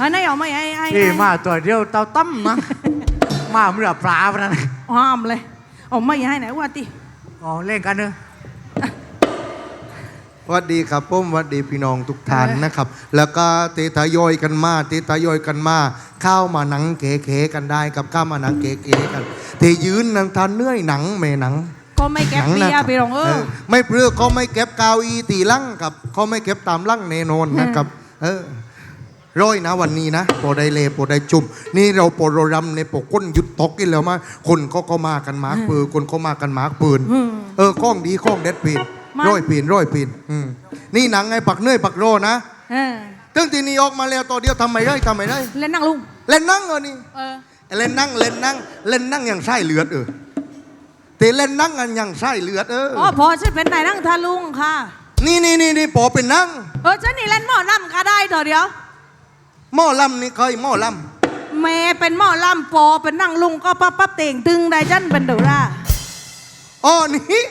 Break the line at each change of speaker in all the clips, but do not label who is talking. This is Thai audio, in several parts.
อันไหนเอาไม่ไอ้ไอ้
นี่
ไอ้
มาตัวเดียวเต่าตั้มนะมาเมื่อปลาพนัน
ห้ามเลยเอาไม่ให้ไหนว่าติ
อ๋อเล่นกันเนอะ
สวัสดีครับผมสวัสดีพี่น้องทุกท่านนะครับ แล้วก็เตทยอยกันมาเตทยอยกันมาเข้ามาหนังเก๋ๆกันได้กับเข้ามาหนังเก๋ๆกันเทยืนหนังทานเนื้อยหนังแม่หนัง
ก็ไม่แก็บ
หนั
เบีย
นะ
ร์ไปหรอกเออ
ไม่เปลือกเขาไม่เก็บกาวอีตีลั่งกับเขาไม่เก็บตามลั่งเนนอนนะครับ เออ ร้อยนะวันนี้นะโปรได้เลโปรได้จุ่มนี่เราโปรโรรำในปกก้นหยุดตกกินแล้วมาคนก็ก็มากันหมากปืนคนก็มากันหมากปืน
อืม
เออข้องดีข้องเด็ดปีน
มัน
ร้อยปีนร้อยปีนอืมนี่หนังไงปักเนื่อยปักโรนะ
เออ
ตั้งทีนี้ออกมาแล้วตัวเดียวทำไมได้ทำไมได้
เล่นนั่งลุง
เล่นนั่งเออนี่
เออ
เล่นนั่งเล่นนั่งเล่นนั่งอย่างไส้เลือดเออแต่เล่นนั่งกันอย่างไส้เลือดเออ
อ๋อพอฉันเป็นนายนั่งทาลุงค่ะ
นี่นี่นี่นี่ปอเป็นนั่ง
เออฉันนี่เล่นหม้อลำก็ได้เถอะเดียว
หม้อลำนี่เคยหม้อล
แม่เป็นหม้อลำปอเป็นนั่งลุงก็ปั๊บปั๊บเต่งตึงได้ฉันเป็นเดือดำ
อ๋อนี่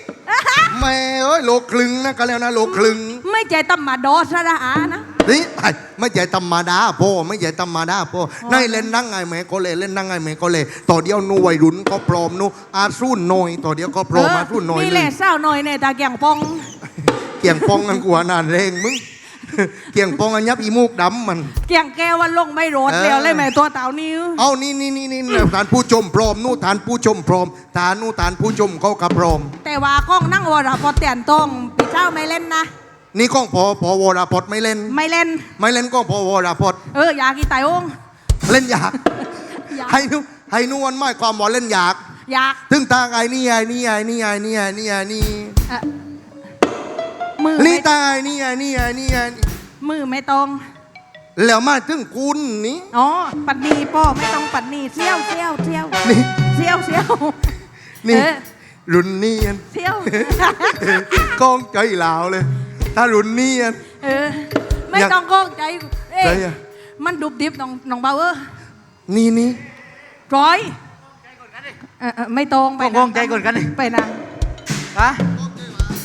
แม่เอ้ยโลคลึงนะก็แล้วนะโลคลึง
ไม่ใจตำมาดอสระอานะ
นี่ไอ้ไม่ใช่ธรรมดาพ่อไม่ใช่ธรรมดาพ่อในเล่นนั่งไงแม่ก็เลยเล่นนั่งไงแม่ก็เลยต่อเดียวหนูวัยรุ่นก็พร้อมหนูอาสู้นอยต่อเดียวก็พร้อมอาสู้นอย
นี่
เล
แหละ
ย
เศร้าหน่อยในตาแกงปอง
เกี่ยงปองกันกว่านานแรงมึง เกี่ยงปองอันยับอีมูกดำมัน
เกียงแก้ววันลงไม่โรด
เออ
เดียวเลยแม่ตัวเต่านิ้ว
เอานี่นี่นี่นี่ฐานผู้ชมพร้อมนู่นฐานผู้ชมพร้อมฐานนู่นฐานผู้ชมเขากับพร้อม
แต่ว่ากล้องนั่งวรพอเตียนตรงปีเจ้าไม่เล่นนะ
นี่ก้องพอพอวรพจน์ไม่เล่น
ไม่เล่น
ไม่เล่นก้องพอวรพจน์
เอออยากกีไตองค์
เล่นอยาก
อยาก
ให้นู่ให้นู่นไม่ความว่าเล่นอยาก
อยาก
ถึงตางไอ้นี่ไอ้นี่ไอ้นี่ไอ้นี่ไอ้นี่ไอ้นี่
เอ่อมือ
นี่
ไม่
ตาไอ้นี่ไอ้นี่ไอ้นี่ไอ้นี่
มือไม่ตรง
แล้วมาถึงคุณนี่
อ๋อปัดหนีป้อไม่ต้องปัดหนีเซี่ยวเซี่ยวเซี่ยว
นี่
เซี่ยวเซี่ยว
นี่
เออ
รุ่นนี้อัน
เซี่ยว
ก้องใจเหลาวเลย ถ้ารุ่นนี้อัน
เออไม่
อยาก
ต้องโก้ใจเอ้ย
ใจอะ
มันดุบดิบน้องน้องเบาเออ
นี่นี่
ร้อยเออเออไม่ตรงไป
กล้องใจก่อนกันดิ
ไปนั่ง
ฮะ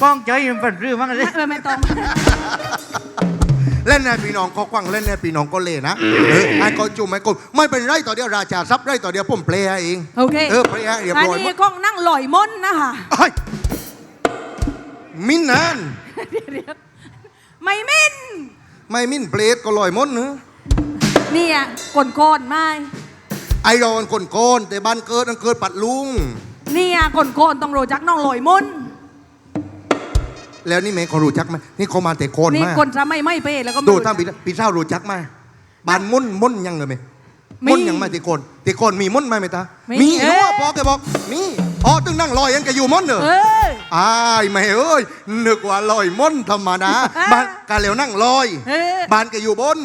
กล้องใจมันเป็นเรื่องมั้งเลย
เออไม่ตรง
เล่นในพี่น้องก็กว้างเล่นในพี่น้องก็เล่นะเออไอ้ก็จุ่มไอ้ก็ไม่เป็นไรต่อเดียวราชาทรัพย์ไรต่อเดียวผมเพลย์ให้เอง
โอเค
เออเพลย์ให้เรียบ
อัน
ร้อยหม
นี้
ด
กล้องนั่งลอยมนต์นะคะ
เฮ้ยมินนาน
ไม่มิน
ไม่มินเพลย์ก็ลอยหมดเนอะ
เนี่ยกลโกนไม่
ไอรอนคนโกนแต่บ้านเกิดนั่นเกิดปัดลุง
เนี่ยกลโกนต้องรู้จักน้องลอยมนต์
แล้วนี่แม่เขารู้จักไหมนี่เขามาแต่โกน
นี่
มาก
คนจะไม่ไม่เป้แล้วก็ไม่
ดู
รู้
ท่าน
จัก
พี่พี่เศร้ารู้จักไหมบ้านมุ่นมุ่นยังเลยไหม
มี
มุ่นยังไม่แต่โกนแต่โกนมีมุ่นไหมไหมตา
มี
มี
เอ้
รู้
ย
ว่าพอแกบอกมีอ๋อตึงนั่งลอยยังแกอยู่มุ่นเนอะ
เออ
อ้ายไม่เอ้ยนึกว่าลอยม่อนธรรมดา
อ่า
บ้านกาเหลียวนั่งลอย
เออ
บ้านแกอยู่บน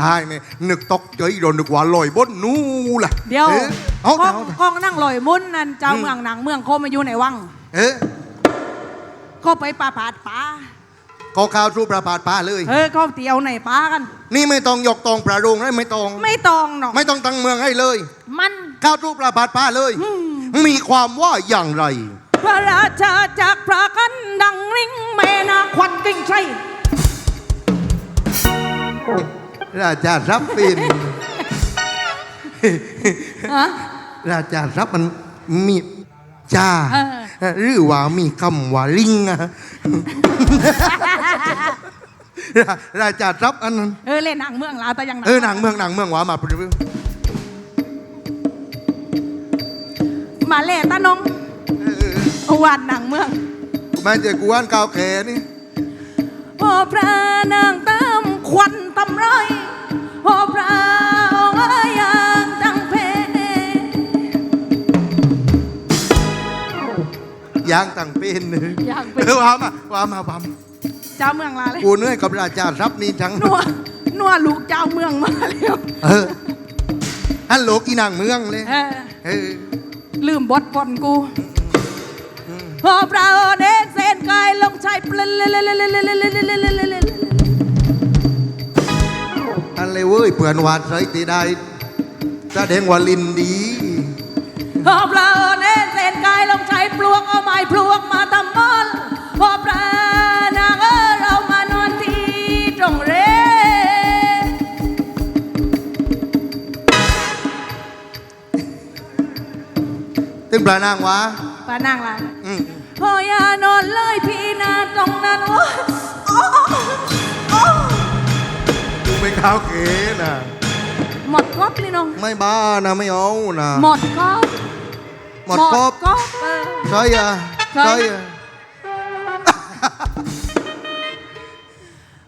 ใช่ไหมนึกตกใจโดนนึกว่าลอยบนนู่นล่ะ
เดี๋ยว
ออเอา
กล้อง
เอา
กล้องนั่งลอยมนต์นั่นเจ้าเมืองหนังเมืองโคมาอยู่ในวัง
เออ
ก็ไปป่าผาดป่า
ก็ข่าวสู่ประพาสป้าเลย
เออเขาเตียวในป่ากัน
นี่ไม่ต้องยกตองประโรงให้ไม่ต้อง
ไม่ตองหรอก
ไม่ต้องตั้งเมืองให้เลย
มัน
ข้าวสู่ประพาสป้าเลย มีความว่าอย่างไร
พระราชาจากพระกันดังริ่งแม่นาควันกิ่งชัย
ราชารับปิน
ฮะ
ราชารับมันมีจ้า
เออ
หรือว่ามีคำว่าลิงอะราราชารับอันนั้น
เออเล่นหนังเมืองลาวแต่ยัง
เออหนังเมืองหนังเมืองหวามา
มาเล่ตาน้องวันหนังเมือง
แม่เจอกูอ่านกาวแขนี่
โอ้พระนางเติมควันตำไรโอ้พระ ย่าง
ตั้งเป็น
ยางเป็น
เออวามาว่ามาว่ามา
เจ้าเมืองลาเลย
กูเหนื่อยกับราชารับย์นี้ทั้ง
นัวนัวลูกเจ้าเมืองมาแล้ว
เออฮัลโหลกีนางเมืองเลย
เออ
เออ
ลืมบทบอนกูพอพระโอเดนเซนกายลงชายเปลน
อะไรเว้ยเปื่อนหวาดใส่ตีได้แสดงว่าลินดี
พอพรลโอายพลวกมาทำมอนพอปลานางเรามานอนที่ตรงเร
ตึงปลานางวะ
ปลานางล่ะ
อืม
พอยานอนเลยที่นาตรงนั้นโอ้โอ้โอ้
กูไม่ข้าวเกน่ะ
หมดก๊อบเลยน้อง
ไม่บ้านะไม่เอานะ
หมดก๊อบ
หมดกบ
ก๊อบเออ
ใช่อะ
ใช่
ใช่อะ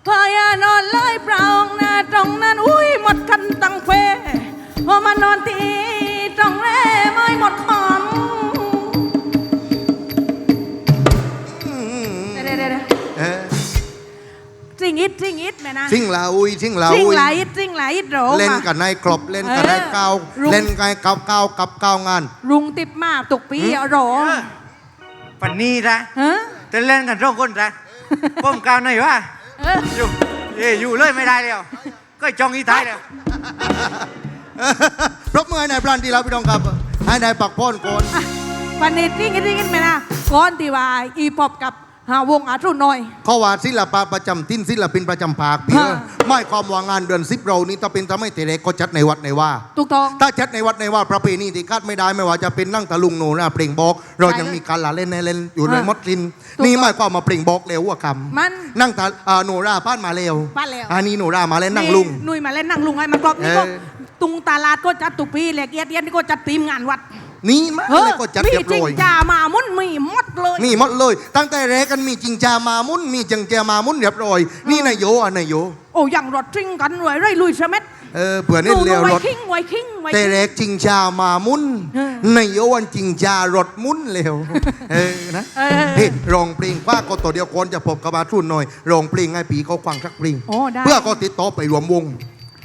พออย่านอนเลยเปล่านาตรงนั้นอุ้ยหมดกันตังเฟพอมานอนตีตรงแร่ไม่หมดหอม
อื
ริงอิดจริงอิดแม่นะ
ชิงลาอุยชิงลา
จริง
อุย
หลายอิดจริงหลายอิดโหร
เล่น
มา
กันในครบเล่นกันใน
เออ
ก้าว
รุง
เล่นกันกับก้าวกับก้าวงาน
รุงติบมาตุกปีเอาโหร
ปันนี้นะ
ฮะ
จะเล่นกันสองคนนะป้อมกาวหน่อยวะ
เออ
อยู่เอ้ยอยู่เลยไม่ได้แล้วก็จองอีท้ายแล้ว
ปรบมือให้นายพลันทีเราพี่น้องครับให้นายปักพ่นก่อน
อะวันนี้จริงอิดจริงอิดแม่นะก่อนที่ว่าอีปอบกับ หาวงอาทุนน้อย
เขาว่าศิลปะประจำทิ้นศิลปินประจำภาคพี่
ฮะ
ไม่ความว่างานเดือนสิบเรานี้ถ้าเป็นทำให้เตเรกก็จัดในวัดในว่า
ถูกต้อง
ถ้าจัดในวัดในว่าประเพณีที่คาดไม่ได้ไม่ว่าจะเป็นนั่งตะลุงโนราเพลงบอก เรา
ใช่
ยังมีการละเล่นในเล่นอยู่ใน
ฮะ
มดลิน
ถูก
นี่
ต้อง
หมายความมาเพลงบอกเร็วว่าคำ
มัน
นั่งตาอ่าโนราพาดมาเร็ว
พาดแล้ว
อันนี้โนรามาเล่นนั่งลุง
หนุ่ยมาเล่นนั่งลุงไอ้มันกรอบนี่ก็
เออ
ตุงตลาดก็จัดตุกปีแหลกเอียดเอียดนี่ก็จัดทีมงานวัด
นี่มา
เออ
เลยก็จัด
มี
เรียบ
จริ
ร้
ง
อย
จ่ามามุ่นมีหมดเลย
มีหมดเลย ตั้งแต่แรกกันมีจริงจามามุนมีจังเจามามุนเรียบร้อย นี่นายโยอะนายโย
โอ้ยังรถจริงกันเลยไรลุยเสม็ด
เออเผื่อนี่
ดู
เร็ว
ไว
รถ
คิงไวคิงไว
แต่
คิง
แรกจริงจามามุน
เออ
นายโยวันจริงจารถมุนเร็วเออนะ
เออ
เฮ้ยร้องเพลงคว้าก็ตัวเดียวคนจะพบกับมาทุ่นหน่อยร้องเพลงให้ปีเขาฟังสักเพลง
โอ้ได้
เพื่อก็ติดต่อไปรวมวง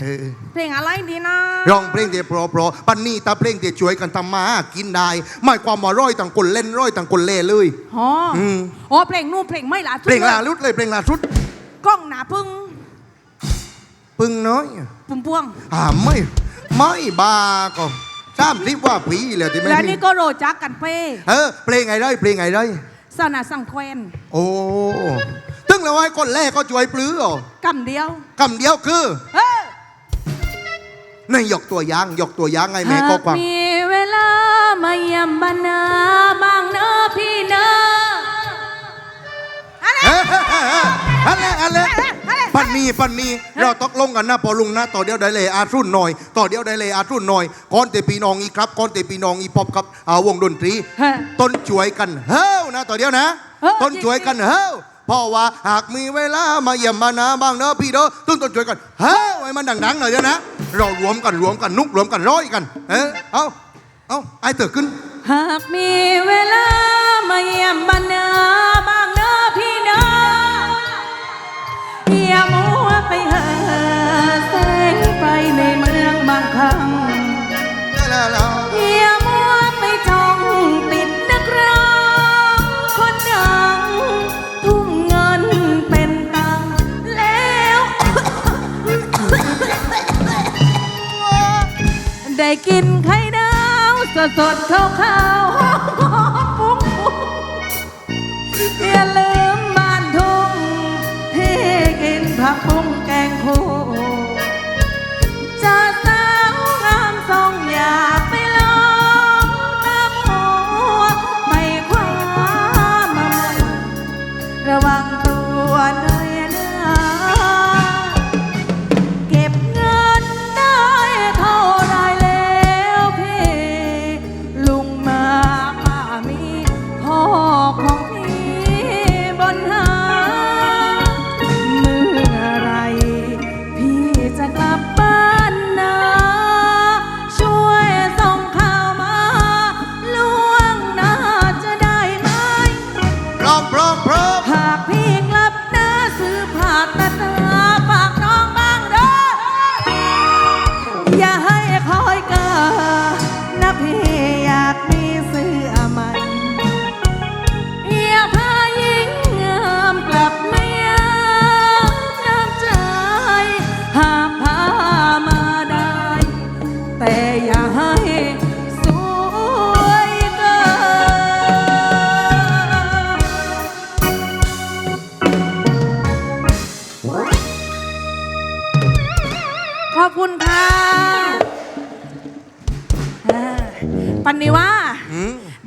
เออ
เพลงอะไรดีนะ
ร้องเพลงเดียวเพราะๆปันนี่ตาเพลงเดียวช่วยกันทำมาหากินได้ไม่ความว่าร้อยต่างคนเล่นร้อยต่างคนเล่เลย
อ๋ออ
ม
อ๋อเพลงนู่นเพลงไม่ละ
เพลงลาลุดเลยเพลงลาสุด
กล้องหนาพึ่ง
ปึงน้อย
ปุ่มพวง
อ่าไม่ไม่บาก็สามสิบว่าปีเลยที่ไม่
และ
มี
นี่ก็โรจักกันเป้
เออเพลงไงได้เพลงไงได้
สนาสังเควน
โอ้ตึงแล้วไอ้คนแรกก็ช่วยปลื้ออ๋อกำ
เดียว
คำเดียวคือ
เออ
นี่ยกตัวอย่างยกตัวอย่างไงแม่ก็ความ
หมีเวลามาเยี่ยมบรรณาบางเนอพี่เนออะไร
เอ้ยอันแรกอันแรก
อะไร
ปันนี้ปันนี้เราตกลงกันนะพอลุงนะต่อเดียวได้เลยอารุ่นหน่อย ต่อเดียวได้เลยอารุ่นหน่อยก่อนเตปีน้องอีครับก่อนเตปีน้องอีปอบกับอ่าวงดนตรี
เฮ้ย
ต้นช่วยกันเฮ้วนะต่อเดียวนะ
เฮ้ย
ต้นช่วยกันเฮ้ว เพราะว่าหากมีเวลามาเยี่ยมมานาบ้างเนอะพี่เด้อต้นต้นช่วยกันเฮ้วให้มันดังๆหน่อยเดียวนะเรารวมกันรวมกันนุกรวมกันร้อยกัน เออเอาเอาไอ้เติร์ขึ้น
หากมีเวลามาเยี่ยมบ้านนาบางเน สดๆขาวขาวๆปุ้งปุ้งอย่าลืมบ้านทุ่งที่กินผักปุ้งแกงคู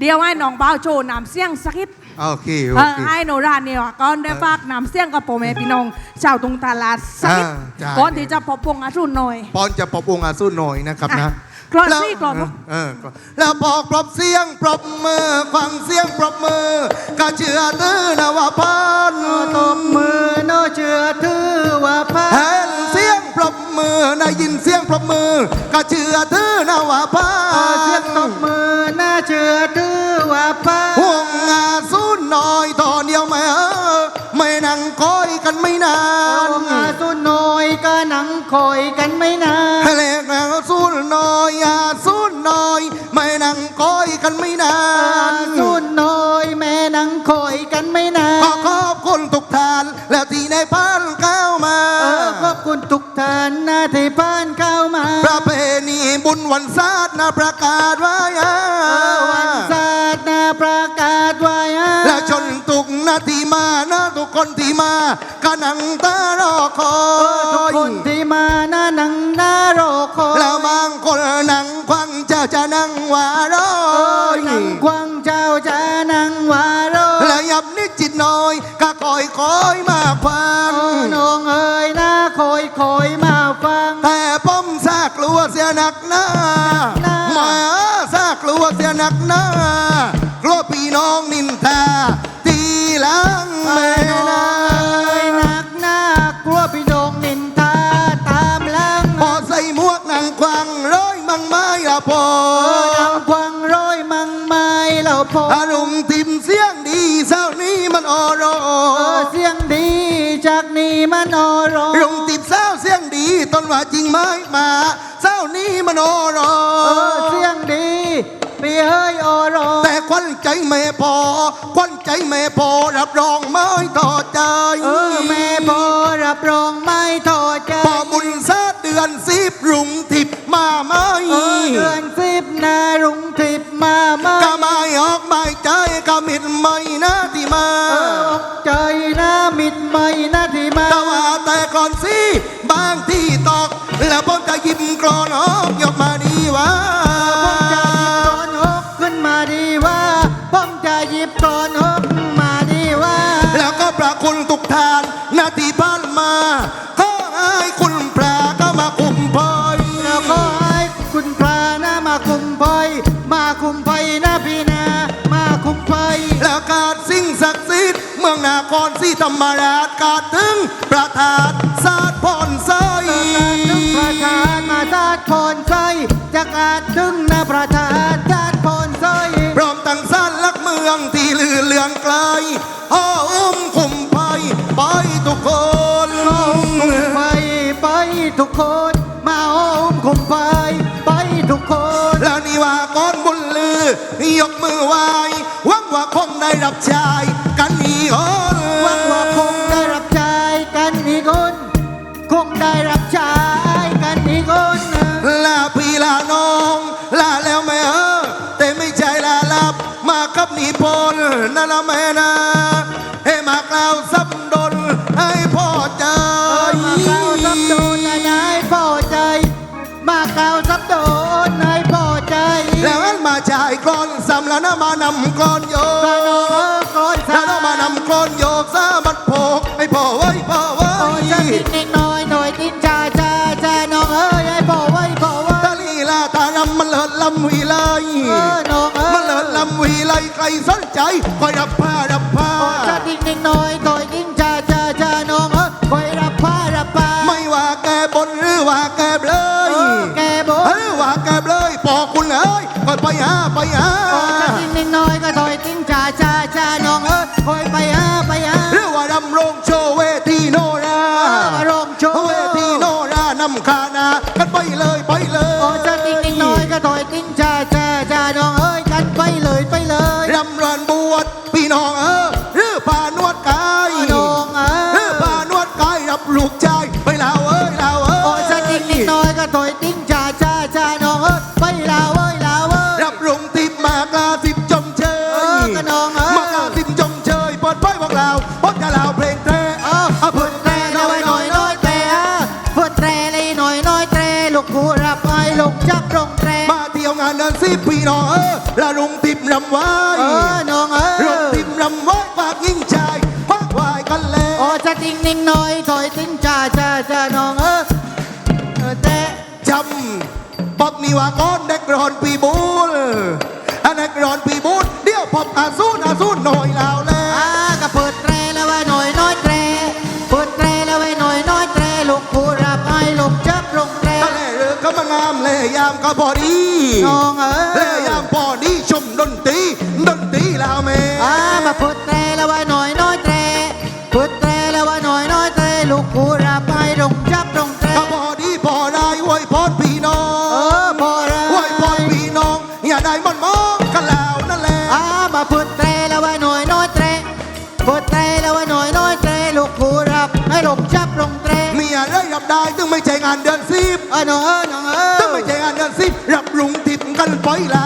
ดี๋ยวให้น้องบ่าวโชว์นำเสียงสักนิด
โอเคโอ
เออ
เค
ให้โนราเนี่ยก่อนได้ฝากนำเสียงกับโปรเมพี่น้องชาวตรงตลาดสักนิด
อ่าจ้ะ
ก่อนที่จะพบวงอาชุนหน่อย
ปอนจะปอบวงอาสู้หน่อยนะครับนะ
อะกรอน
แล้ว
สิกรอน
เออแล้วบอกปรบเสียงปรบมือ ฟังเสียงปรบมือก็เชื่อตื้อนะว่าพัน
ตบมือโนเชื่อถือว่าพา
เห็นเสียงปรบมือได้ยินเสียงปรบมือก็เชื่อตื้อ กันไม่นา
น
ขอขอบคุณทุกท่าน แล้วที่ในพันก้าวมา
เออขอบคุณทุกท่านนะที่ผ่านเข้ามา
ประเพณีบุญวันศาสตร์นะประกาศไว้อะ
เออวันศาสตร์นะประกาศไว้อะ
และชนทุกนาทีมานะทุกคนที่มาก็นั่งตารอคอ
เออทุก
ย
คนที่มาหน้าหนังหน้ารอคอย
แล้วบางคนนั่งควังเจ้าจะนั่งว่ารอ
เออยนังกวางเจ้าจะ
จิตน้อยก็คอยคอยมาควัง
เอ ออ
รอ
เออเสี
ยงดี
จากนี้มันอรอ
ลงติดเศร้าเสียงดีต้นว่าจริงไหมมาเศร้านี้มันออรอ
เออเสียงดีพี่เอ้ยอรอ
แต่ควันใจไม่พอควันใจไม่พอรับรองไม่ต่อใจ
เออแม่พอรับรองไม่
มิ
ด
ไม่นะที่มาแต่ว่าแต่ก่อนสิบางที่ตอก แล้วผมจะหยิบกรอนออกยกมาดีวะ
ผมจะหยิบกรอนหกขึ้นมาดีว่าผมจะหยิบกรอนหกมาดีว่า
แล้วก็ประคุณทุกทาน ธรรมราชกาดถึงประธานสาดพรใส
ถึงประธานมาจาดพรใสจะกาดถึงนะประธานจาดพรใส
พร้อมตั้งสร้านลักเมืองที่ลือเลืองไกลอ้ออุ้มคุมภัยไปทุกคน
ไปไปทุกคน มาอ้อมคุมไปไปทุกคน
แล้วนี่ว่าก้อนบุญลือยกมือไหว้หวังว่าคงได้รับใช้
งได้รับใช้กันอีกคน
ลาพี่ลาน้อง ลาแล้วแม่เออแต่ไม่ใจลาลับ มากับนิพนธ์นั่นละแม่นะให้มากล่าวซับดนให้พ่อใจ
มาเกล่าวซับโดนนายพอใจ มาเกล่าวซับโดนนายพอใจ
แล้วอันมาจ่ายกรอนสำแล้วนะมานำกรอน
เลิ
ศลำวีไลใครสนใจคอยรับผ้ารับผ้า
โอ้ยจะติดนิดหน่อยหน่อยติดจ้าจ้าจ้าน้องเอ้ยคอยรับผ้ารับผ้า
ไม่ว่าแกบนหรือว่าแกเบล
เอยอแกบอก
หรือว่าแกเบลยปอกคุณเอ้ยคอยไปหาไปหา
โอ้ยจะติดนิดหน่อยก็ถอยติดจ้าจ้าจ้าน้องเอ้ยคอยไปหาไปหา
หรือว่าดำรงโชว์เวทีโนรา
เออมาร้องโชว์
เวทีโนรานำคานากันไปเลยไป ลย
น้อยน้อย
แต
รลูกผู้รับไอ้ลูกจับรงแตร
มาเที่ยวงานเดินสิพี่น้องเออละรุงติมรำไว้
เออน้องเอ
รุง
อ
ติมรำไว้ปากยิ่งใจปากวายกันแล้ว
โอ้จะจริงนิ่งหน่อยถอยติ้งจ้าจ้าจ้าน้องเออเออแต่
จำป๊อบนี่ว่าก้อนเด็กร้อนปีบูลอันเด็กร้อนปีบูลเดี๋ยวป๊อบอาซูนอาซูนหน่อยแล้วแล้
อ่าว งา
มแล่ยามก็พอดี
น้องเอ
แล่
อยา
มพอดีชมดนตรีดนตรีแล้วแม่
อ่ามาเปิดแตรแล้วไว้หน่อยน้อยแตรเปิดแตรแล้วไว้หน่อยน้อยแตรลูกผู้รับไอ้ลูกจับลงแตร
ก็พอดีพอได้ไว้พอดพี่น้อ
เองอพอแล้ว
ไว้พอดพี่น้อง อย่าได้มันมองกันแล้วนั่นแหละ
อ่ามาเปิดแตรแล้วไว้หน่อยน้อยแตรเปิดแตรแล้วไว้หน่อยน้อยแตรลูกผู้รับให้ลูกจับลงแตร
มีอะไรรับได้ถึงไม่ใช่งานเดือนสิบ
เออน้องเออน้อง
สิรับรุงทิพย์กันไปละ